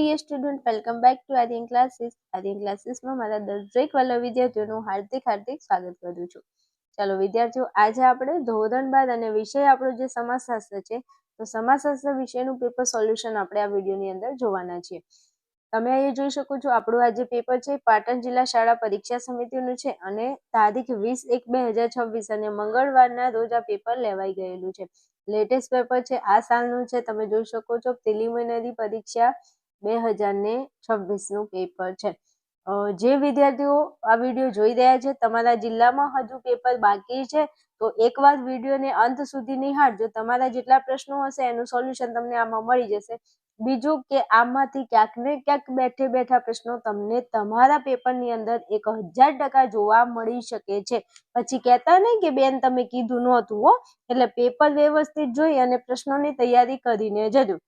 Dear student welcome back to Aryan classes Aryan ક્લાસીસમાં મારા દરેક વાલા વિદ્યાર્થીઓનું હાર્દિક હાર્દિક સ્વાગત કરું છું. ચાલો, વિદ્યાર્થીઓ, આજે આપણે ધોરણ બાદ અને વિષય આપણો જે સમાજશાસ્ત્ર છે, તો સમાજશાસ્ત્ર વિષયનું પેપર સોલ્યુશન આપણે આ વિડીયોની અંદર જોવાના છીએ. તમે અહીંયા જોઈ શકો છો, આપણું આ જે પેપર છે, પાટણ જિલ્લા શાળા પરીક્ષા સમિતિનું છે અને તારીખ વીસ એક બે હજાર છવ્વીસ અને મંગળવારના રોજ આ પેપર લેવાઈ ગયેલું છે. લેટેસ્ટ પેપર છે, આ સાલનું છે, તમે જોઈ શકો છો, પ્રિલિમિનરી પરીક્ષા બે હજાર ને છવ્વીસનું પેપર છે. જે વિદ્યાર્થીઓ આ વીડિયો જોઈ રહ્યા છે, તમારા જિલ્લામાં હજુ પેપર બાકી છે, તો એકવાર વિડીયોને અંત સુધી નિહાળજો. તમારા જેટલા પ્રશ્નો હશે, એનું સોલ્યુશન તમને આમાં મળી જશે. બીજું કે આમાંથી ક્યાંક ને ક્યાંક બેઠે બેઠા પ્રશ્નો તમને તમારા પેપરની અંદર એક હજાર ટકા જોવા મળી શકે છે. પછી કહેતા નહીં કે બેન તમે કીધું નહોતું હો, એટલે પેપર વ્યવસ્થિત જોઈ અને પ્રશ્નોની તૈયારી કરીને જજો.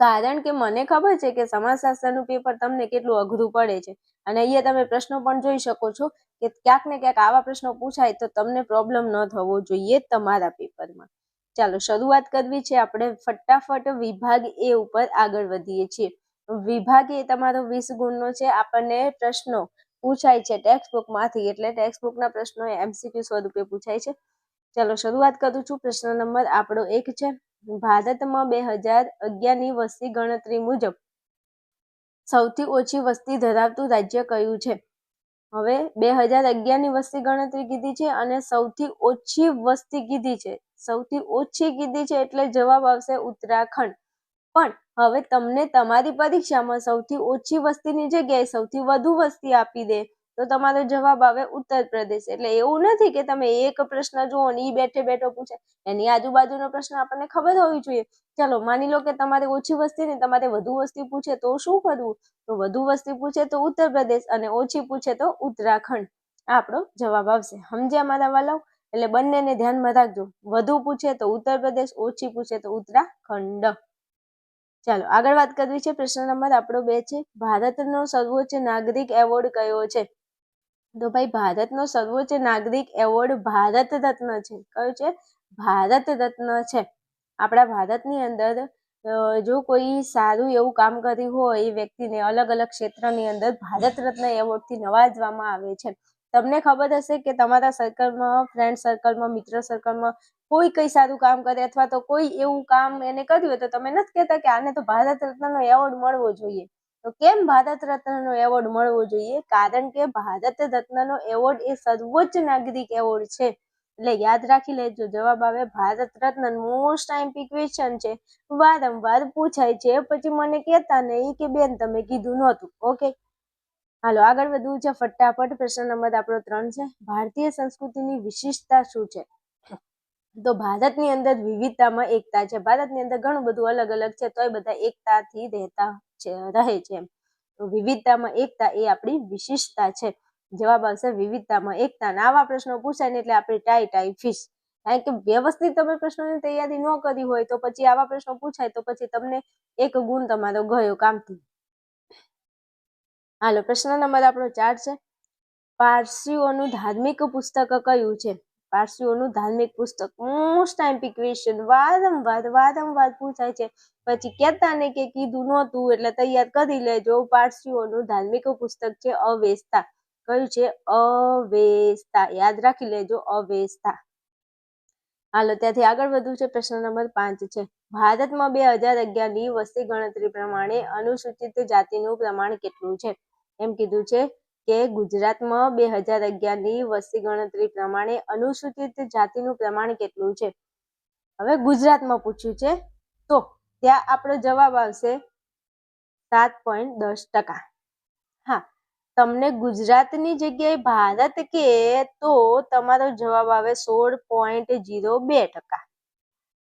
કારણ કે મને ખબર છે કે સમાજશાસ્ત્રનું પેપર તમને કેટલું અઘરું પડે છે. અને અહીંયા તમે પ્રશ્નો પણ જોઈ શકો છો કે ક્યાંક ને ક્યાંક આવા પ્રશ્નો પૂછાય તો તમને પ્રોબ્લેમ ન થવો જોઈએ તમારા પેપરમાં ચાલો, શરૂઆત કરવી છે આપણે ફટાફટ વિભાગ એ ઉપર આગળ વધીએ છીએ. વિભાગ એ તમારો વીસ ગુણનો છે. આપણને પ્રશ્નો પૂછાય છે ટેક્સ્ટ બુકમાંથી એટલે ટેક્સ્ટ બુકના પ્રશ્નો એમસીક્યુ સ્વરૂપે પૂછાય છે. ચાલો, શરૂઆત કરું છું. પ્રશ્ન નંબર આપણો એક છે. ભારતમાં બે હજાર અગિયારની વસ્તી ગણતરી મુજબ સૌથી ઓછી વસ્તી ધરાવતું રાજ્ય કયું છે? હવે બે હજાર અગિયારની વસ્તી ગણતરી કીધી છે અને સૌથી ઓછી વસ્તી કીધી છે. સૌથી ઓછી કીધી છે એટલે જવાબ આવશે ઉત્તરાખંડ. પણ હવે તમને તમારી પરીક્ષામાં સૌથી ઓછી વસ્તીની જગ્યાએ સૌથી વધુ વસ્તી આપી દે. તો તમારો જવાબ આવે ઉત્તર પ્રદેશ. એટલે એવું નથી કે તમે એક પ્રશ્ન જુઓ ને એ બેઠે બેઠો પૂછે. એની આજુબાજુનો પ્રશ્ન આપણને ખબર હોવી જોઈએ. ચલો, માની લો કે તમારે ઓછી વસ્તી ને તમારે વધુ વસ્તી પૂછે તો શું કરવું? તો વધુ વસ્તી પૂછે તો ઉત્તર પ્રદેશ અને ઓછી પૂછે તો ઉત્તરાખંડ. આપણો જવાબ આવશે. સમજ્યા મારા વાલાઓ? એટલે બંનેને ધ્યાનમાં રાખજો. વધુ પૂછે તો ઉત્તર પ્રદેશ, ઓછી પૂછે તો ઉત્તરાખંડ. ચાલો, આગળ વાત કરવી છે. પ્રશ્ન નંબર આપણો બે છે. ભારતનો સર્વોચ્ચ નાગરિક એવોર્ડ કયો છે? તો ભાઈ ભારતનો સર્વોચ્ચ નાગરિક એવોર્ડ ભારત રત્ન છે. કયો છે? ભારત રત્ન છે. આપણા ભારતની અંદર જો કોઈ સારું એવું કામ કર્યું હોય, એ વ્યક્તિને અલગ અલગ ક્ષેત્રની અંદર ભારત રત્ન એવોર્ડથી નવાજવામાં આવે છે. તમને ખબર હશે કે તમારા સર્કલમાં ફ્રેન્ડ સર્કલમાં મિત્ર સર્કલમાં કોઈ કઈ સારું કામ કરે અથવા તો કોઈ એવું કામ એને કર્યું હોય તો તમે નથી કહેતા કે આને તો ભારત રત્નનો એવોર્ડ મળવો જોઈએ. તો કેમ ભારત રત્નનો એવોર્ડ મળવો જોઈએ? કારણ કે ભારત રત્નનો એવોર્ડ એ સર્વોચ્ચ નાગરિક એવોર્ડ છે. એટલે યાદ રાખી લેજો, જવાબ આવે, ભારત રત્ન મોસ્ટ આઈમ્પી ક્વેશ્ચન છે. વારંવાર પૂછાય છે, પછી મને કહેતા નહીં કે, બેન, તમે કીધું નહોતું. ઓકે હાલો, આગળ વધવું છે, ફટાફટ પ્રશ્ન નંબર આપણો ત્રણ છે. ભારતીય સંસ્કૃતિની વિશિષ્ટતા શું છે? તો ભારતની અંદર વિવિધતામાં એકતા છે. ભારતની અંદર ઘણું બધું અલગ અલગ છે, તોય બધા એકતાથી રહેતા રહે છે. વિવિધતામાં એકતા એ આપણી વિશિષ્ટતા છે. જવાબ આવશે વિવિધતામાં એકતા. આવા પ્રશ્નો પૂછાય ને એટલે આપણે ટાઈ ટાઈ ફિશ. કારણ કે વ્યવસ્થિત તમે પ્રશ્નોની તૈયારી ન કરી હોય તો પછી આવા પ્રશ્નો પૂછાય તો પછી તમને એક ગુણ તમારો ગયો કામથી. હાલો, પ્રશ્ન નંબર આપણો ચાર છે. પારસીઓનું ધાર્મિક પુસ્તક કયું છે? પારસીઓનું ધાર્મિક પુસ્તક મોસ્ટ ટાઈમ ક્વેશ્ચન વારંવાર વારંવાર પૂછાય છે. પછી કહેતા ને કે કીધું નહોતું, એટલે તૈયાર કરી લેજો. પારસીઓનું ધાર્મિક પુસ્તક છે અવેસ્તા કયું છે? અવેસ્તા યાદ રાખી લેજો અવેસ્તા હાલો, ત્યાંથી આગળ વધવું છે, પ્રશ્ન નંબર પાંચ છે. ભારતમાં બે હજાર અગિયારની વસ્તી ગણતરી પ્રમાણે અનુસૂચિત જાતિનું પ્રમાણ કેટલું છે? એમ કીધું છે કે ગુજરાતમાં બે હજાર અગિયારની વસ્તી ગણતરી પ્રમાણે અનુસૂચિત જાતિનું પ્રમાણ કેટલું છે? હવે ગુજરાતમાં પૂછ્યું છે, તો ત્યાં આપણો જવાબ આવશે સાત પોઈન્ટ દસ ટકા. હા, તમને ગુજરાતની જગ્યાએ ભારત કે તો તમારો જવાબ આવે સોળ પોઈન્ટ જીરો બે ટકા.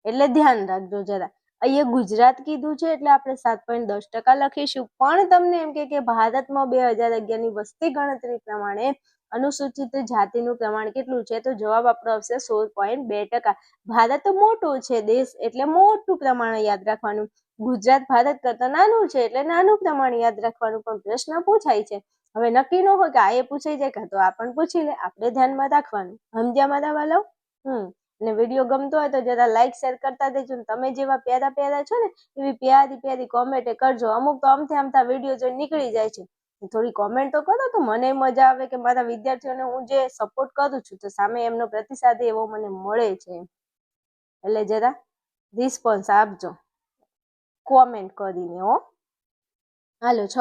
એટલે ધ્યાન રાખજો જરા. અહીંયા ગુજરાત કીધું છે એટલે આપણે સાત પોઈન્ટ દસ ટકા લખીશું. પણ તમને એમ કે ભારતમાં બે હજાર અગિયારની વસ્તી ગણતરી પ્રમાણે અનુસૂચિત જાતિનું પ્રમાણ કેટલું છે? તો જવાબ આપણો આવશે સોળ પોઈન્ટ બે ટકા. ભારત મોટો છે દેશ, એટલે મોટું પ્રમાણ યાદ રાખવાનું. ગુજરાત ભારત કરતા નાનું છે એટલે નાનું પ્રમાણ યાદ રાખવાનું પણ પ્રશ્ન પૂછાય છે. હવે નક્કી ન હોય કે આ એ પૂછાઈ જાય કે તો આ પણ પૂછી લે. આપણે ધ્યાનમાં રાખવાનું. સમજ્યા મારા વાલાઓ? હમ. અને વીડિયો ગમતો હોય તો જરા લાઈક શેર કરતા દેજો ને તમે જેવા પ્યારા પ્યારા છો ને, એવી પ્યારી પ્યારી કોમેન્ટ કરજો. અમુક તો આમથી આમતા વીડિયો જોઈ નીકળી જાય છે. થોડી કોમેન્ટ તો કરો તો મને મજા આવે કે મારા વિદ્યાર્થીઓને હું જે સપોર્ટ કરું છું તો સામે એમનો પ્રતિસાદ એવો મને મળે છે. એટલે જરા રિસ્પોન્સ આપજો. કોમેન્ટ કરીને, હો. હાલો, છ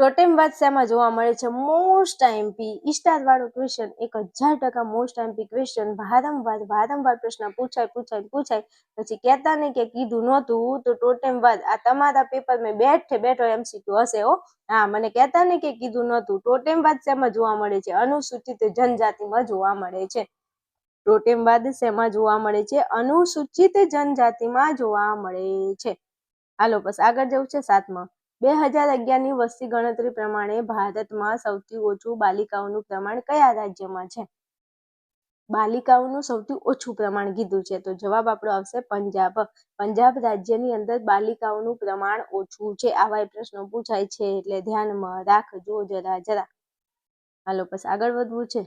માં ટોટેમવાદ શેમાં જોવા મળે છે. મોસ્ટ એમપી ઇસ્ટાર વાળું ક્વેશ્ચન એક હજાર ટકા મોસ્ટ એમપી ક્વેશ્ચન વારંવાર વારંવાર પ્રશ્ન પૂછાય પૂછાય પૂછાય. પછી કહેતા ને કે કીધું નહોતું તો ટોટેમવાદ આ તમારા પેપર મેં બેઠે બેઠો એમસીક્યુ હશે હો. હા, મને કહેતા ને કે કીધું નહોતું. ટોટેમવાદ શેમાં જોવા મળે છે. અનુસૂચિત જનજાતિમાં જોવા મળે છે. ટોટેમવાદ શેમાં જોવા મળે છે. અનુસૂચિત જનજાતિમાં જોવા મળે છે. હાલો, બસ આગળ જવું છે સાતમાં. બે હજાર અગિયારની વસ્તી ગણતરી પ્રમાણે ભારતમાં સૌથી ઓછું બાલિકાઓનું પ્રમાણ કયા રાજ્યમાં છે? બાલિકાઓનું સૌથી ઓછું પ્રમાણ કીધું છે, તો જવાબ આપણો આવશે પંજાબ. પંજાબ રાજ્યની અંદર બાલિકાઓનું પ્રમાણ ઓછું છે, આવા પ્રશ્નો પૂછાય છે, એટલે ધ્યાનમાં રાખજો જરા જરા. હાલો, બસ આગળ વધવું છે.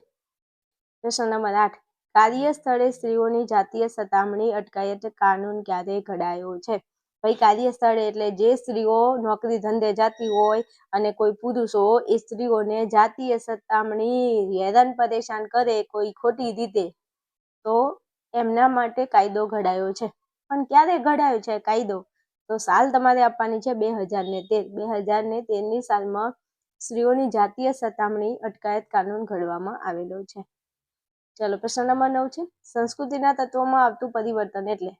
પ્રશ્ન નંબર આઠ. કાર્યસ્થળે સ્ત્રીઓની જાતીય સતામણી અટકાયત કાનૂન ક્યારે ઘડાયો છે? ભાઈ કાર્યસ્થળે એટલે જે સ્ત્રીઓ નોકરી ધંધે જાતી હોય અને કોઈ પુરુષો, એ સ્ત્રીઓને જાતીય સતામણી હેરાન પરેશાન કરે કોઈ ખોટી રીતે, તો એમના માટે કાયદો ઘડાયો છે. પણ ક્યારે ઘડાયો છે કાયદો? તો સાલ તમારે આપવાની છે બે હજાર ને તેર. બે હજાર ને તેરની સાલમાં સ્ત્રીઓની જાતીય સતામણી અટકાયત કાનૂન ઘડવામાં આવેલો છે. ચલો, પ્રશ્ન નંબર નવ છે. સંસ્કૃતિના તત્વોમાં આવતું પરિવર્તન એટલે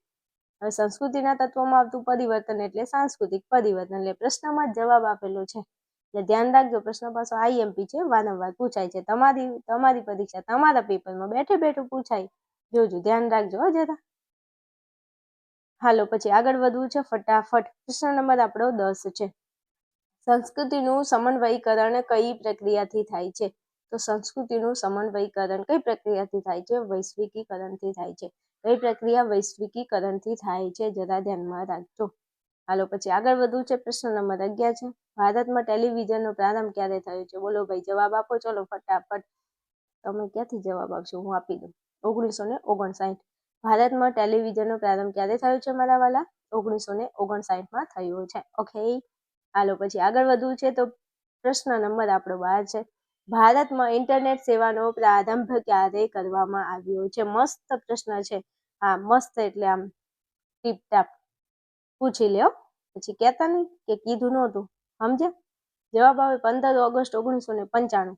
હવે સંસ્કૃતિના તત્વોમાં આવતું પરિવર્તન એટલે સાંસ્કૃતિક પરિવર્તન. એટલે પ્રશ્નમાં જવાબ આપેલો છે. એટલે ધ્યાન રાખજો, પ્રશ્ન પાછો આઈએમપી છે, વારંવાર પૂછાય છે. તમારી તમારી પરીક્ષા, તમારા પેપરમાં બેઠે બેઠું પૂછાય. જોજો, ધ્યાન રાખજો જરા. હાલો, પછી આગળ વધવું છે, ફટાફટ. પ્રશ્ન નંબર આપણો દસ છે. સંસ્કૃતિનું સમન્વયીકરણ કઈ પ્રક્રિયાથી થાય છે? તો સંસ્કૃતિનું સમન્વયીકરણ કઈ પ્રક્રિયાથી થાય છે? વૈશ્વિકીકરણથી થાય છે. કઈ પ્રક્રિયા વૈશ્વિકીકરણથી થાય છે, જરા ધ્યાનમાં રાખજો. હાલો, પછી આગળ વધવું છે, પ્રશ્ન નંબર અગિયાર છે. ભારતમાં ટેલિવિઝનનો પ્રારંભ ક્યારે થયો છે? બોલો ભાઈ, જવાબ આપો, ચલો, ફટાફટ. તમે ક્યાંથી જવાબ આપશો? હું આપી દઉં. ઓગણીસો ને ઓગણસાઠ. ભારતમાં ટેલિવિઝનનો પ્રારંભ ક્યારે થયો છે, મારા વાલા? ઓગણીસો ને ઓગણસાઠમાં થયો છે. ઓકે. હાલો, પછી આગળ વધવું છે, તો પ્રશ્ન નંબર આપણો બાર છે. ભારતમાં ઇન્ટરનેટ સેવાનો પ્રારંભ ક્યારે કરવામાં આવ્યો છે? મસ્ત પ્રશ્ન છે. હા, મસ્ત એટલે આમ ટીપ ટાપ. પૂછી લ્યો. પછી કહેતા નહીં કે કીધું નહોતું સમજ્યા? જવાબ આવે પંદર ઓગસ્ટ ઓગણીસો ને પંચાણું.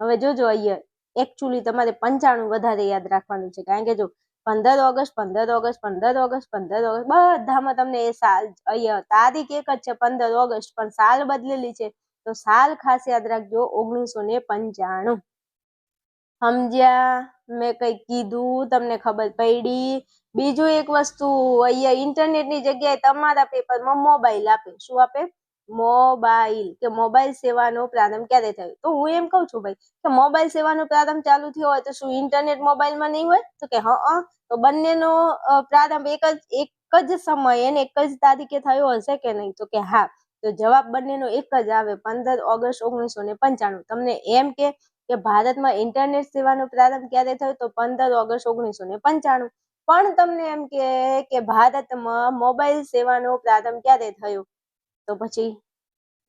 હવે જોજો અહીંયા એકચ્યુઅલી તમારે પંચાણું વધારે યાદ રાખવાનું છે. કારણ કે જો, પંદર ઓગસ્ટ પંદર ઓગસ્ટ પંદર ઓગસ્ટ પંદર ઓગસ્ટ, બધામાં તમને એ સાલ, અહીંયા તારીખ એક જ છે, પંદર ઓગસ્ટ, પણ સાલ બદલેલી છે. તો સાલ ખાસ યાદ રાખજો, ઓગણીસો ને પંચાણું. સમજ્યા? મેં કઈ કીધું, તમને ખબર પડી બીજું એક વસ્તુ, અહીંયા ઇન્ટરનેટની જગ્યાએ તમારા પેપરમાં મોબાઈલ આપે. શું આપે? મોબાઈલ. કે મોબાઈલ સેવાનો પ્રારંભ ક્યારે થયો? તો હું એમ કહું છું ભાઈ, કે મોબાઈલ સેવાનો પ્રારંભ ચાલુ થયો હોય તો શું ઇન્ટરનેટ મોબાઈલમાં નહીં હોય? તો કે હા તો બંનેનો પ્રારંભ એક જ એક જ સમયે અને એક જ તારીખે થયો હશે કે નહીં? તો કે હા. તો જવાબ બંનેનો એક જ આવે, પંદર ઓગસ્ટ ઓગણીસો ને પંચાણું. તમને એમ કે કે ભારતમાં ઇન્ટરનેટ સેવાનો પ્રારંભ ક્યારે થયો તો પંદર ઓગસ્ટ ઓગણીસો ને પંચાણું. પણ તમને એમ કે ભારતમાં મોબાઈલ સેવાનો પ્રારંભ ક્યારે થયો? તો પછી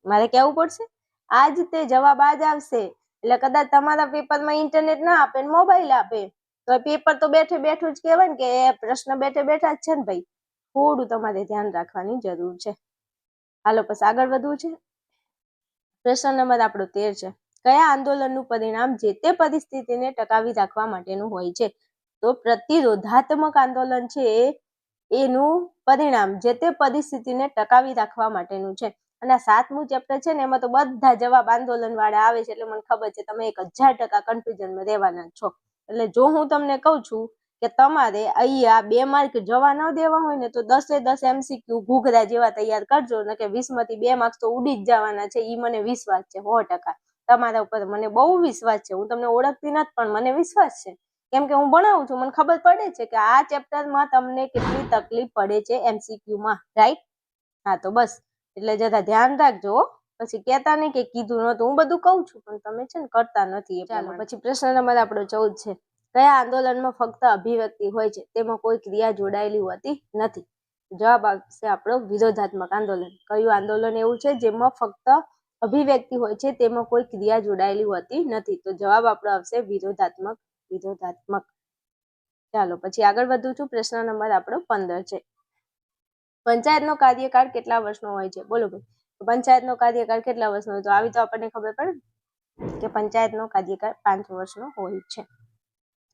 મારે કહેવું પડશે? આજ તે જવાબ આજ આવશે. એટલે કદાચ તમારા પેપરમાં ઇન્ટરનેટ ના આપે ને મોબાઈલ આપે. તો પેપર તો બેઠે બેઠું જ કહેવાય ને કે પ્રશ્ન બેઠે બેઠા જ છે ને ભાઈ. થોડું તમારે ધ્યાન રાખવાની જરૂર છે. હાલો પછી આગળ વધવું છે. પ્રશ્ન નંબર આપણો તેર છે. કયા આંદોલનનું પરિણામ જે તે પરિસ્થિતિને ટકાવી રાખવા માટેનું હોય છે? તો પ્રતિરોધાત્મક આંદોલન છે એનું પરિણામ જે તે પરિસ્થિતિને ટકાવી રાખવા માટેનું છે. અને સાતમું ચેપ્ટર છે ને, એમાં તો બધા જવાબ આંદોલન વાળા આવે છે, એટલે મને ખબર છે તમે એક હજાર ટકા કન્ફ્યુઝનમાં રહેવાના છો. એટલે જો હું તમને કહું છું કે તમારે અહીંયા બે માર્ક જવા ન દેવા હોય ને, તો દસે દસ એમસીક્યુ ઘૂઘરા જેવા તૈયાર કરજો ને કે વીસમાંથી બે માર્ક્સ તો ઉડી જ જવાના છે એ મને વિશ્વાસ છે સો ટકા. તમારા ઉપર મને બહુ વિશ્વાસ છે. હું તમને ઓળખતી નથી પણ મને વિશ્વાસ છે. કેમ કે હું ભણાવું છું મને ખબર પડે છે કે આ ચેપ્ટરમાં તમને કેટલી તકલીફ પડે છે એમસીક્યુમાં રાઈટ હા તો બસ. એટલે જરા ધ્યાન રાખજો પછી કહેતા નહીં કે કીધું નહોતું. હું બધું કહું છું પણ તમે છે ને કરતા નથી ચાલો પછી પ્રશ્ન નંબર આપણો ચૌદ છે. કયા આંદોલનમાં ફક્ત અભિવ્યક્તિ હોય છે? તેમાં કોઈ ક્રિયા જોડાયેલી હોતી નથી. જવાબ આવશે આપણો વિરોધાત્મક આંદોલન. કયું આંદોલન એવું છે જેમાં ફક્ત અભિવ્યક્તિ હોય છે, તેમાં કોઈ ક્રિયા જોડાયેલી હોતી નથી. તો જવાબ આપણો આવશે વિરોધાત્મક વિરોધાત્મક. ચાલો, પછી આગળ વધું છું. પ્રશ્ન નંબર આપણો પંદર છે. પંચાયતનો કાર્યકાળ કેટલા વર્ષનો હોય છે? બોલો ભાઈ. પંચાયતનો કાર્યકાળ કેટલા વર્ષનો હોય? તો આવી તો આપણને ખબર પડે કે પંચાયતનો કાર્યકાળ પાંચ વર્ષનો હોય છે.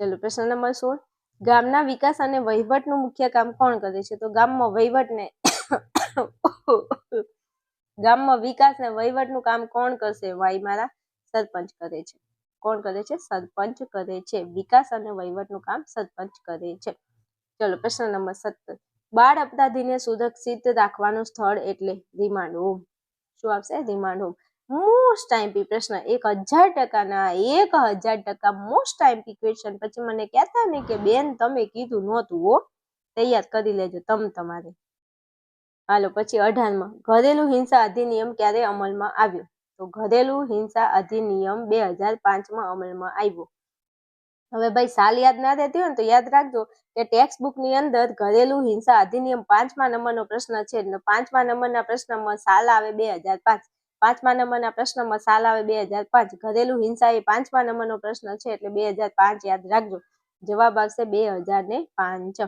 ચલો, પ્રશ્ન નંબર સોળ. ગામના વિકાસ અને વહીવટનું મુખ્ય કામ કોણ કરે છે? તો ગામમાં વહીવટને ગામમાં વિકાસ ને વહીવટનું કામ કોણ કરશે? વાય મારા સરપંચ કરે છે. કોણ કરે છે? સરપંચ કરે છે. વિકાસ અને વહીવટનું કામ સરપંચ કરે છે. ચલો, પ્રશ્ન નંબર સત્તર. બાળ અપરાધીને સુરક્ષિત રાખવાનું સ્થળ એટલે રિમાન્ડ હોમ. શું આવશે? Remand home. મોસ્ટ આઈમ્પી પ્રશ્ન. એક હજાર ટકાના, એક હજાર ટકા મોસ્ટ આઈમ્પી ક્વેશ્ચન. પછી મને કહેતા ને કે, બેન, તમે કીધું નહોતું હો. તૈયાર કરી લેજો. તમ તમારે. હાલો, પછી અઢારમાં. ઘરેલું હિંસા અધિનિયમ ક્યારે અમલમાં આવ્યો? તો ઘરેલું હિંસા અધિનિયમ બે હજાર પાંચમાં અમલમાં આવ્યો. હવે ભાઈ, સાલ યાદ ના રહેતી હોય ને તો યાદ રાખજો કે ટેક્સ્ટ બુકની અંદર ઘરેલુ હિંસા અધિનિયમ પાંચમા નંબરનો પ્રશ્ન છે. એટલે પાંચમા નંબરના પ્રશ્નમાં સાલ આવે બે હજાર પાંચ. પાંચમા નંબરના પ્રશ્નમાં સાલ આવે બે હજાર પાંચ. ઘરેલું હિંસા એ પાંચમા નંબરનો પ્રશ્ન છે. એટલે બે હજાર પાંચ યાદ રાખજો. જવાબ આવશે બે હજાર ને પાંચ.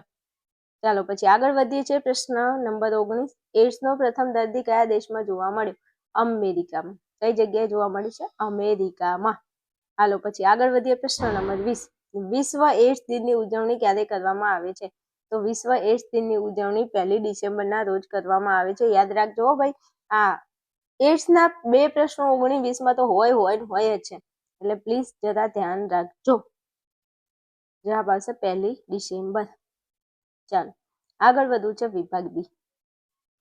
ચાલો પછી આગળ વધીએ છીએ પ્રશ્ન નંબર ઓગણીસ. એડ્સનો પ્રથમ દર્દી કયા દેશમાં જોવા મળ્યો? અમેરિકામાં. કઈ જગ્યાએ જોવા મળે છે? અમેરિકામાં. હાલો પછી આગળ વધીએ પ્રશ્ન નંબર વીસ. વિશ્વ એડ્સ દિનની ઉજવણી ક્યારે કરવામાં આવે છે? તો વિશ્વ એડ્સ દિનની ઉજવણી પહેલી ડિસેમ્બરના રોજ કરવામાં આવે છે. યાદ રાખજો ભાઈ, આ એડ્સના બે પ્રશ્નો ઓગણીસ વીસમાં તો હોય હોય હોય જ છે. એટલે પ્લીઝ જરા ધ્યાન રાખજો. જવાબ આવશે પહેલી ડિસેમ્બર. ચાલો, આગળ વધવું છે વિભાગ બી.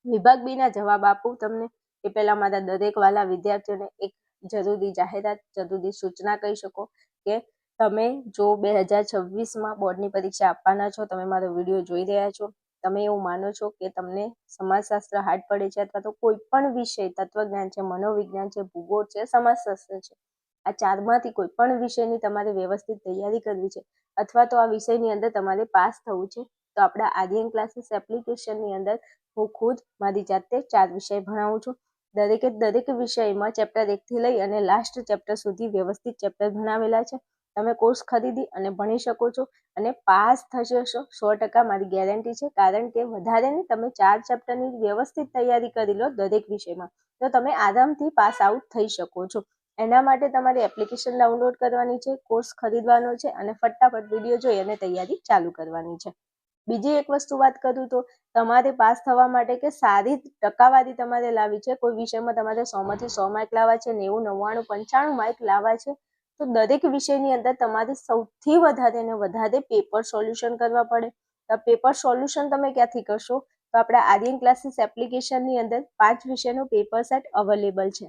વિભાગ બી ના જવાબ આપું તમને એ પહેલા મારા દરેક વાલા વિદ્યાર્થીઓને એક જરૂરી જાહેરાત, જરૂરી સૂચના કહી શકો કે તમે જો બે હજાર છવ્વીસમાં બોર્ડની પરીક્ષા આપવાના છો, તમે મારો વીડિયો જોઈ રહ્યા છો, તમે એવું માનો છો કે તમને સમાજશાસ્ત્ર હાર્ડ પડે છે અથવા તો કોઈ પણ વિષય, તત્વજ્ઞાન છે, મનોવિજ્ઞાન છે, ભૂગોળ છે, સમાજશાસ્ત્ર છે, આ ચારમાંથી કોઈ પણ વિષયની તમારે વ્યવસ્થિત તૈયારી કરવી છે અથવા તો આ વિષયની અંદર તમારે પાસ થવું છે તો આપણા આર્યન ક્લાસીસ એપ્લિકેશનની અંદર હું ખુદ મારી જાતે ચાર વિષય ભણાવું છું. દરેકે દરેક વિષયમાં ચેપ્ટર એકથી લઈ અને લાસ્ટ ચેપ્ટર સુધી વ્યવસ્થિત ચેપ્ટર ભણાવેલા છે. તમે કોર્સ ખરીદી અને ભણી શકો છો અને પાસ થશે સો ટકા મારી ગેરંટી છે. કારણ કે વધારે નહીં, તમે ચાર ચેપ્ટરની વ્યવસ્થિત તૈયારી કરી લો દરેક વિષયમાં. તો તમે આરામથી પાસ આઉટ થઈ શકો છો. એના માટે તમારે એપ્લિકેશન ડાઉનલોડ કરવાની છે કોર્સ ખરીદવાનો છે અને ફટાફટ વીડિયો જોઈ અને તૈયારી ચાલુ કરવાની છે. બીજી એક વસ્તુ વાત કરું તો તમારે પાસ થવા માટે કે સારી ટકાવારી તમારે લાવી છે, કોઈ વિષયમાં તમારે સોમાંથી સો માર્ક લાવવા છે, નેવું, નવ્વાણું, પંચાણું માર્ક લાવવા છે, તો દરેક વિષયની અંદર તમારે સૌથી વધારે ને વધારે પેપર સોલ્યુશન કરવા પડે. તો પેપર સોલ્યુશન તમે ક્યાંથી કરશો? તો આપણા આર્યન ક્લાસીસ એપ્લિકેશનની અંદર પાંચ વિષયનો પેપર સેટ અવેલેબલ છે.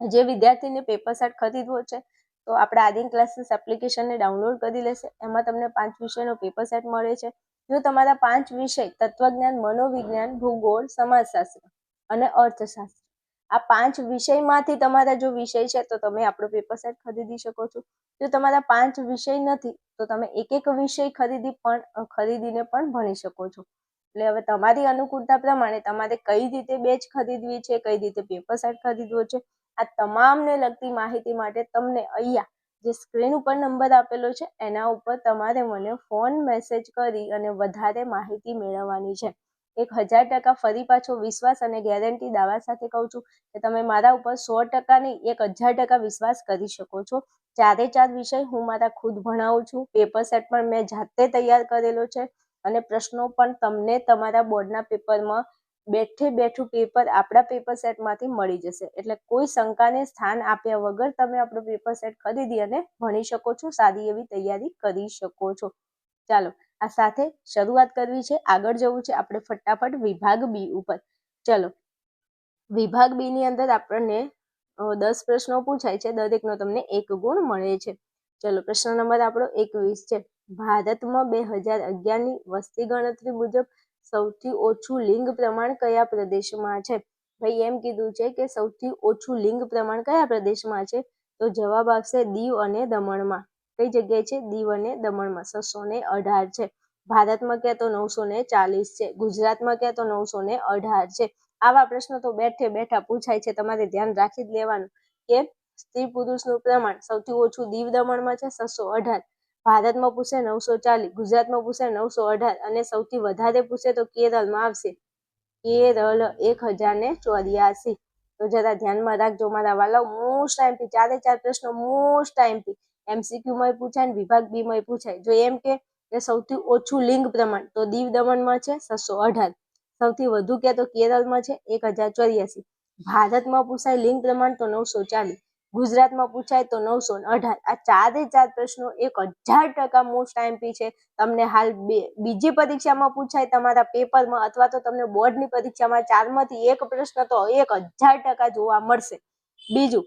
જે વિદ્યાર્થીને પેપર સેટ ખરીદવો છે, તો આપણા આર્યન ક્લાસીસ એપ્લિકેશનને ડાઉનલોડ કરી લેશે. એમાં તમને પાંચ વિષયનો પેપર સેટ મળે છે. જો તમારા પાંચ વિષય તત્વજ્ઞાન, મનોવિજ્ઞાન, ભૂગોળ, સમાજશાસ્ત્ર અને અર્થશાસ્ત્ર. આ પાંચ વિષયમાંથી તમારા જો વિષય છે તો તમે આપણો પેપર સેટ ખરીદી શકો છો. જો તમારા પાંચ વિષય નથી તો તમે એક એક વિષય ખરીદી પણ ખરીદીને પણ ભણી શકો છો. એટલે હવે તમારી અનુકૂળતા પ્રમાણે તમારે કઈ રીતે બેચ ખરીદવી છે, કઈ રીતે પેપર સેટ ખરીદવો છે, આ તમામને લગતી માહિતી માટે તમને અહીંયા જે સ્ક્રીન ઉપર નંબર આપેલો છે, એના ઉપર તમારે મને ફોન મેસેજ કરી અને વધારે માહિતી મેળવવાની છે. એક હજાર ટકા ફરી પાછો વિશ્વાસ અને ગેરંટી દાવા સાથે કહું છું કે તમે મારા ઉપર સો ટકા નહીં, એક હજાર ટકા વિશ્વાસ કરી શકો છો. ચારે ચાર વિષય હું મારા ખુદ ભણાવું છું. પેપર સેટ પણ મેં જાતે તૈયાર કરેલો છે અને પ્રશ્નો પણ તમને તમારા બોર્ડના પેપરમાં બેઠે બેઠું પેપર આપણા પેપર સેટમાંથી મળી જશે. એટલે કોઈ શંકાને સ્થાન આપ્યા વગર તમે આપણો પેપર સેટ ખરીદી અને ભણી શકો છો, સારી એવી તૈયારી કરી શકો છો. ચાલો, આ સાથે શરૂઆત કરવી છે. આગળ જવું છે આપણે ફટાફટ વિભાગ બી ઉપર. ચલો, વિભાગ બી ની અંદર આપણને દસ પ્રશ્નો પૂછાય છે. દરેકનો તમને એક ગુણ મળે છે. ચલો, પ્રશ્ન નંબર આપણો એકવીસ છે. ભારતમાં બે હજાર અગિયારની વસ્તી ગણતરી મુજબ સૌથી ઓછું લિંગ પ્રમાણ કયા પ્રદેશમાં છે? ભાઈ એમ કીધું છે કે સૌથી ઓછું લિંગ પ્રમાણ કયા પ્રદેશમાં છે? તો જવાબ આવશે દીવ અને દમણમાં. કઈ જગ્યાએ છે? દીવ અને દમણમાં. છસો ને અઢાર છે. ભારતમાં ક્યાં તો નવસો ને ચાલીસ છે. ગુજરાતમાં ક્યાં તો નવસો ને અઢાર છે. આવા પ્રશ્નો તો બેઠે બેઠા પૂછાય છે. તમારે ધ્યાન રાખી જ લેવાનું કે સ્ત્રી પુરુષનું પ્રમાણ સૌથી ઓછું દીવ દમણમાં છે, છસો અઢાર. ભારતમાં પૂછે નવસો ચાલીસ, ગુજરાતમાં પૂછે નવસો અઢાર અને સૌથી વધારે પૂછે તો કેરળમાં આવશે. કેરળ એક હજાર ને ચોર્યાસી. તો જરા ધ્યાનમાં રાખજો મારા વાલા, મોસ્ટ ટાઈમથી, ચારે ચાર પ્રશ્નો મોસ્ટ ટાઈમથી એમસીક્યુમાં પૂછાય વિભાગ બી માં પૂછાય. જો એમ કે સૌથી ઓછું લિંગ પ્રમાણ, તો દીવ દમણમાં છે છસો અઢાર. સૌથી વધુ કે તો કેરળમાં છે એક હજાર ચોર્યાસી. ભારતમાં પૂછાય લિંગ પ્રમાણ તો નવસો ચાલીસ. ગુજરાતમાં પૂછાય તો નવસો અઢાર. આ ચારે ચાર પ્રશ્નો એક હજાર ટકા મોસ્ટ આઈએમપી છે. તમને હાલ બીજી પરીક્ષામાં પૂછાય તમારા પેપરમાં અથવા તો તમને બોર્ડની પરીક્ષામાં ચારમાંથી એક પ્રશ્ન તો એક હજાર ટકા જોવા મળશે. બીજું,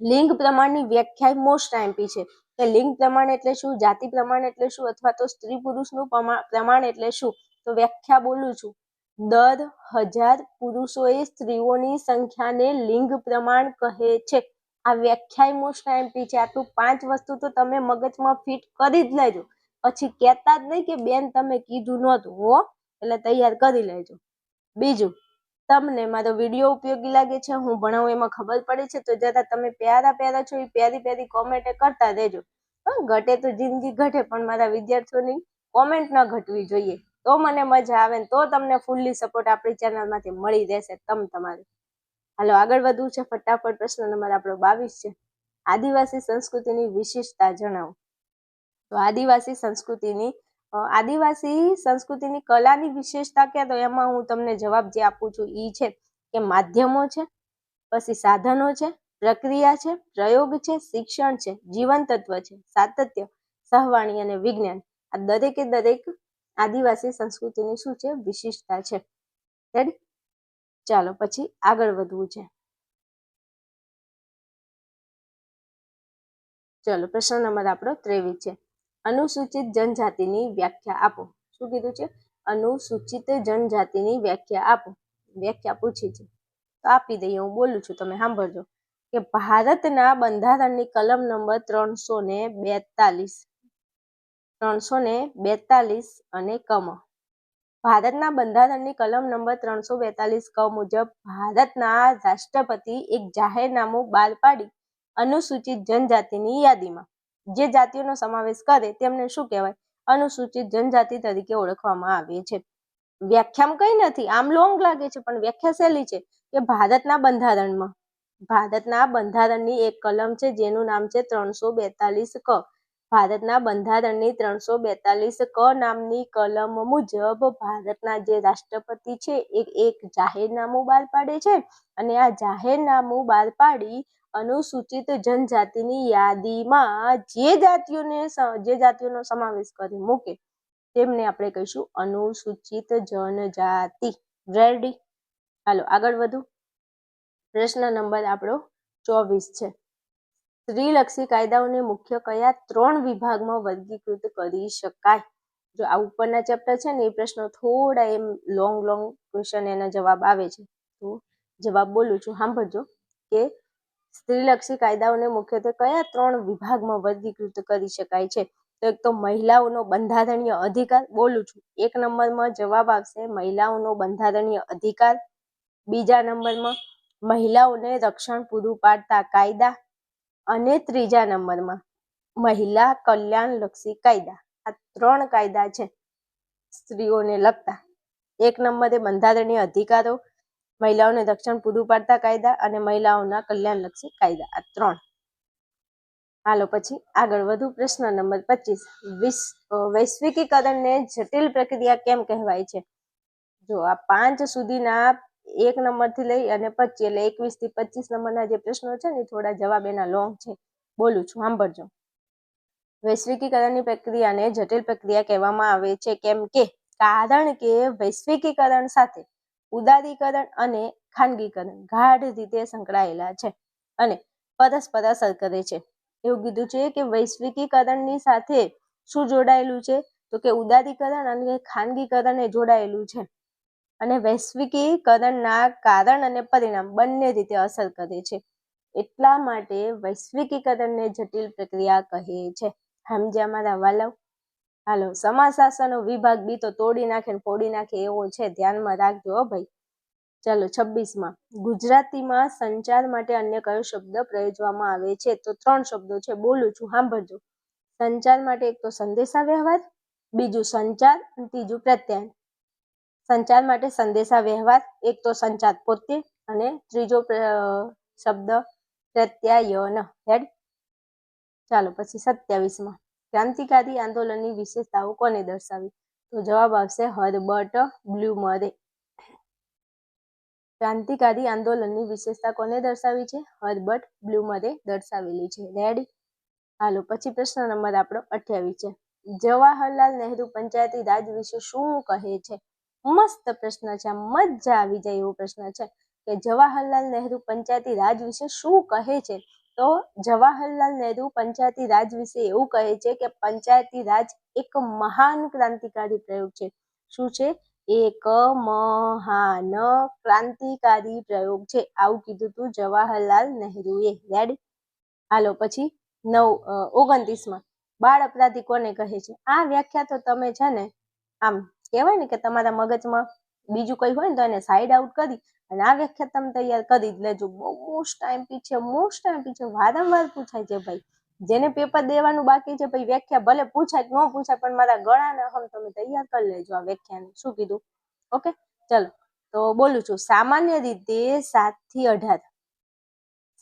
લિંગ પ્રમાણની વ્યાખ્યા મોસ્ટ આઈએમપી છે. કે લિંગ પ્રમાણ એટલે શું? જાતિ પ્રમાણ એટલે શું? અથવા તો સ્ત્રી પુરુષનું પ્રમાણ એટલે શું? તો વ્યાખ્યા બોલું છું. દર હજાર પુરુષોએ સ્ત્રીઓની સંખ્યાને લિંગ પ્રમાણ કહે છે. આ વ્યાખ્યા મોસ્ટ એમપી છે. આટલું પાંચ વસ્તુ તો તમે મગજમાં ફિટ કરી જ લેજો. પછી કહેતા જ નહીં કે બેન તમે કીધું નહોતું, હો? એટલે તૈયાર કરી લેજો. બીજું, તમને મારો વીડિયો ઉપયોગી લાગે છે? હું ભણાવું એમાં ખબર પડે છે? તો જરા તમે પ્યારા પ્યારા છો એ પ્યારી પ્યારી કોમેન્ટ કરતા રહેજો. ઘટે તો જિંદગી ઘટે, પણ મારા વિદ્યાર્થીઓની કોમેન્ટ ન ઘટવી જોઈએ. તો મને મજા આવે ને તો તમને ફૂલ્લી સપોર્ટ આપણી ચેનલમાંથી મળી રહેશે, તમ તમારે. હાલો, આગળ વધવું છે. ફટાફટ પ્રશ્ન નંબર આપણો બાવીસ છે. આદિવાસી સંસ્કૃતિની વિશેષતા જણાવો. તો આદિવાસી સંસ્કૃતિની આદિવાસી સંસ્કૃતિની કલાની વિશેષતા કે તો એમાં હું તમને જવાબ જે આપું છું એ છે કે માધ્યમો છે, પછી સાધનો છે, પ્રક્રિયા છે, પ્રયોગ છે, શિક્ષણ છે જીવન તત્વ છે, સાતત્ય, સહવાણી અને વિજ્ઞાન. આ દરેકે દરેક આદિવાસી સંસ્કૃતિની શું છે? વિશિષ્ટતા છે. રેડી ચાલો પછી આગળ વધવું છે. ચલો પ્રશ્ન નંબર આપણો ત્રેવીસ છે. અનુસૂચિત જનજાતિની વ્યાખ્યા આપો. શું કીધું છે? અનુસૂચિત જનજાતિની વ્યાખ્યા આપો. વ્યાખ્યા પૂછી છે. તો આપી દઈએ, હું બોલું છું, તમે સાંભળજો. કે ભારતના બંધારણની કલમ નંબર ત્રણસો ને બેતાલીસ. ત્રણસો ને બેતાલીસ અને કમ. ભારતના બંધારણની કલમ નંબર ત્રણસો બેતાલીસ ક મુજબ ભારતના રાષ્ટ્રપતિ એક જાહેરનામું બહાર પાડી અનુસૂચિત જનજાતિની યાદીમાં. જે જાતિઓનો સમાવેશ કરે તેમને શું કહેવાય? અનુસૂચિત જનજાતિ તરીકે ઓળખવામાં આવે છે. વ્યાખ્યામાં કઈ નથી, આમ લોંગ લાગે છે, પણ વ્યાખ્યા સહેલી છે કે ભારતના બંધારણમાં. ભારતના બંધારણની એક કલમ છે, જેનું નામ છે ત્રણસો બેતાલીસ ક ભારતના બંધારણની ત્રણસો બેતાલીસ ક નામની કલમ મુજબ ભારતના જે રાષ્ટ્રપતિ છે એ એક જાહેરનામું બહાર પાડે છે અને આ જાહેરનામું બહાર પાડી અનુસૂચિત જનજાતિની યાદીમાં જે જાતિઓને જે જાતિઓનો સમાવેશ કરી મૂકે તેમને આપણે કહીશું અનુસૂચિત જનજાતિ. રેડી હાલો, આગળ વધુ. પ્રશ્ન નંબર આપણો ચોવીસ છે. સ્ત્રીલક્ષી કાયદાઓને મુખ્ય કયા ત્રણ વિભાગમાં વર્ગીકૃત કરી શકાય? જો આ ઉપરના ચેપ્ટર છે ને, એ પ્રશ્નો થોડા એમ લોંગ લોંગ ક્વેશ્ચન એના જવાબ આવે છે. તો જવાબ બોલું છું. સાંભળજો કે સ્ત્રીલક્ષી કાયદાઓને મુખ્યત્વે કયા ત્રણ વિભાગમાં વર્ગીકૃત કરી શકાય છે? તો એક તો મહિલાઓનો બંધારણીય અધિકાર, બોલું છું. એક નંબરમાં જવાબ આવશે મહિલાઓનો બંધારણીય અધિકાર. બીજા નંબરમાં મહિલાઓને રક્ષણ પૂરું પાડતા કાયદા. અને ત્રીજા નંબરમાં, મહિલા કલ્યાણલક્ષી કાયદા. આ ત્રણ કાયદા છે સ્ત્રીઓને લગતા. એક નંબરે બંધારણીય અધિકારો, મહિલાઓને રક્ષણ પૂરું પાડતા કાયદા અને મહિલાઓના કલ્યાણલક્ષી કાયદા. આ ત્રણ. હાલો પછી આગળ વધુ પ્રશ્ન નંબર પચીસ. વૈશ્વિકીકરણને જટિલ પ્રક્રિયા કેમ કહેવાય છે? જો આ પાંચ સુધીના એક નંબરથી લઈ અને પચીસ એટલે એકવીસથી પચીસ નંબરના જે પ્રશ્નો છે ને થોડા જવાબ એના લોંગ છે. બોલું છું, સાંભળજો. વૈશ્વિકીકરણની પ્રક્રિયાને જટિલ પ્રક્રિયા કહેવામાં આવે છે. કેમ કે, કારણ કે વૈશ્વિકીકરણ સાથે ઉદારીકરણ અને ખાનગીકરણ ગાઢ રીતે સંકળાયેલા છે અને પરસ્પર અસર કરે છે. એવું કીધું છે કે વૈશ્વિકીકરણની સાથે શું જોડાયેલું છે? તો કે ઉદારીકરણ અને ખાનગીકરણ જોડાયેલું છે. અને વૈશ્વિકીકરણના કારણ અને પરિણામ બંને રીતે અસર કરે છે. એટલા માટે વૈશ્વિકીકરણને જટિલ પ્રક્રિયા કહે છે. સમજ્યા મારા વાલવ હાલો, સમાજશાસ્ત્રનો વિભાગ બી તો તોડી નાખે ને ફોડી નાખે એવો છે. ધ્યાનમાં રાખજો ભાઈ. ચાલો છવ્વીસમાં ગુજરાતીમાં સંચાર માટે અન્ય કયો શબ્દ પ્રયોજવામાં આવે છે? તો ત્રણ શબ્દો છે. બોલું છું, સાંભળજો. સંચાર માટે એક તો સંદેશા વ્યવહાર બીજું સંચાર અને ત્રીજું પ્રત્યાયન. સંચાર માટે સંદેશા વ્યવહાર, એક તો સંચાર પોતે અને ત્રીજો શબ્દ પ્રત્યાયન. હેડ ચાલો પછી સત્યાવીસમાં. ક્રાંતિકારી આંદોલનની વિશેષતાઓ કોને દર્શાવી? તો જવાબ આવશે હર્બર્ટ બ્લ્યુમરે. ક્રાંતિકારી આંદોલનની વિશેષતા કોને દર્શાવી છે? હર્બર્ટ બ્લ્યુમરે દર્શાવેલી છે. રેડ હાલો, પછી પ્રશ્ન નંબર આપણો અઠ્યાવીસ છે. જવાહરલાલ નહેરુ પંચાયતી રાજ વિશે શું કહે છે? મસ્ત પ્રશ્ન છે મજા આવી જાય એવો પ્રશ્ન છે કે જવાહરલાલ નહેરુ પંચાયતી રાજ વિશે શું કહે છે? તો જવાહરલાલ નહેરુ પંચાયતી રાજ વિશે એવું કહે છે કે પંચાયતી રાજ એક મહાન ક્રાંતિકારી પ્રયોગ છે. શું છે? એક મહાન ક્રાંતિકારી પ્રયોગ છે. આવું કીધું તું જવાહરલાલ નહેરુએ. રેડ હાલો, પછી નવ ઓગણત્રીસમાં બાળ અપરાધી કોને કહે છે? આ વ્યાખ્યા તો તમે છે ને, આમ કહેવાય ને કે તમારા મગજમાં બીજું કઈ હોય ને તો એને સાઈડ આઉટ કરી અને આ વ્યાખ્યા તમે તૈયાર કરી જ લેજો. મોસ્ટ ટાઈમ પીછે મોસ્ટ ટાઈમ પીછે વારંવાર પૂછાય છે ભાઈ. જેને પેપર દેવાનું બાકી છે ભાઈ, વ્યાખ્યા ભલે પૂછાય ન પૂછાય, પણ મારા ગળાને હમ તમે તૈયાર કરી લેજો આ વ્યાખ્યાને. શું કીધું? ઓકે ચલો. તો બોલું છું. સામાન્ય રીતે સાતથી અઢાર.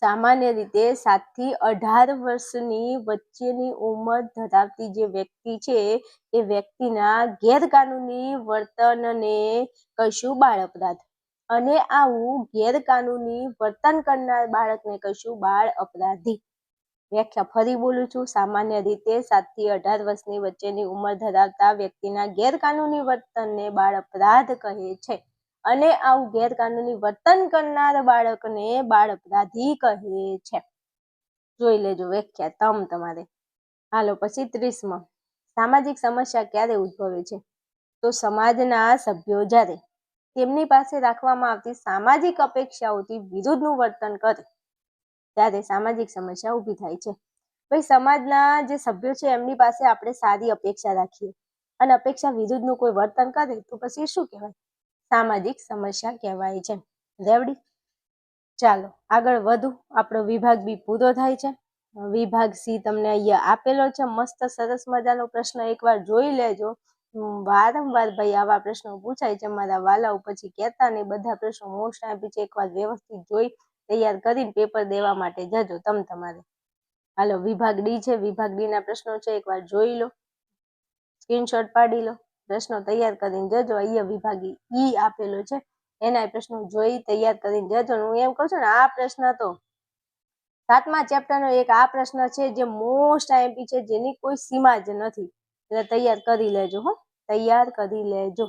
સામાન્ય રીતે સાતથી અઢાર વર્ષની વચ્ચેની ઉંમર ધરાવતી જે વ્યક્તિ છે, એ વ્યક્તિના ગેરકાનૂની વર્તનને કહીશું બાળ અપરાધ. અને આવું ગેરકાનૂની વર્તન કરનાર બાળકને કહીશું બાળ અપરાધી. વ્યાખ્યા ફરી બોલું છું. સામાન્ય રીતે સાતથી અઢાર વર્ષની વચ્ચેની ઉંમર ધરાવતા વ્યક્તિના ગેરકાનૂની વર્તનને બાળ અપરાધ કહે છે. અને આવું ગેરકાનૂની વર્તન કરનાર બાળકને બાળ અપરાધી કહે છે. જોઈ લેજો વ્યાખ્યા, તમ તમારે. હાલો, પછી ત્રીસમાં. સામાજિક સમસ્યા ક્યારે ઉદ્ભવે છે? તો સમાજના સભ્યો જ્યારે તેમની પાસે રાખવામાં આવતી સામાજિક અપેક્ષાઓથી વિરુદ્ધનું વર્તન કરે, ત્યારે સામાજિક સમસ્યા ઊભી થાય છે. ભાઈ, સમાજના જે સભ્યો છે, એમની પાસે આપણે સારી અપેક્ષા રાખીએ. અને અપેક્ષા વિરુદ્ધનું કોઈ વર્તન કરે, તો પછી શું કહેવાય? સામાજિક સમસ્યા કહેવાય છે. રેવડી? ચાલો, આગળ વધુ. આપણો વિભાગ બી પૂરો થાય છે. વિભાગ સી તમને અહીંયા આપેલો છે. મસ્ત સરસ મજાનો પ્રશ્ન એકવાર જોઈ લેજો. વારંવાર ભાઈ આવા પ્રશ્નો પૂછાય છે. મારા વાલાઓ પછી કહેતા નહીં. બધા પ્રશ્નો મોસ્ટ આપી છે. એકવાર વ્યવસ્થિત જોઈ, તૈયાર કરીને પેપર દેવા માટે જજો તમ તમારે. હાલો, વિભાગ ડી છે. વિભાગ ડી ના પ્રશ્નો છે. એકવાર જોઈ લો. સ્ક્રીનશોટ પાડી લો. પ્રશ્નો તૈયાર કરીને જજો, અહીંયા વિભાગી ઈ આપેલો છે. એના પ્રશ્નો જોઈ તૈયાર કરીને જજો હું એમ કહું છું ને, આ પ્રશ્ન તો સાતમા ચેપ્ટરનો એક આ પ્રશ્ન છે જે મોસ્ટ આઈએમપી છે, જેની કોઈ સીમા જ નથી. એટલે તૈયાર કરી લેજો હો, તૈયાર કરી લેજો.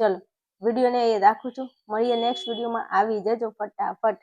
ચલો, વિડીયોને એ રાખું છું. મળીએ નેક્સ્ટ વિડીયોમાં. આવી જજો ફટાફટ.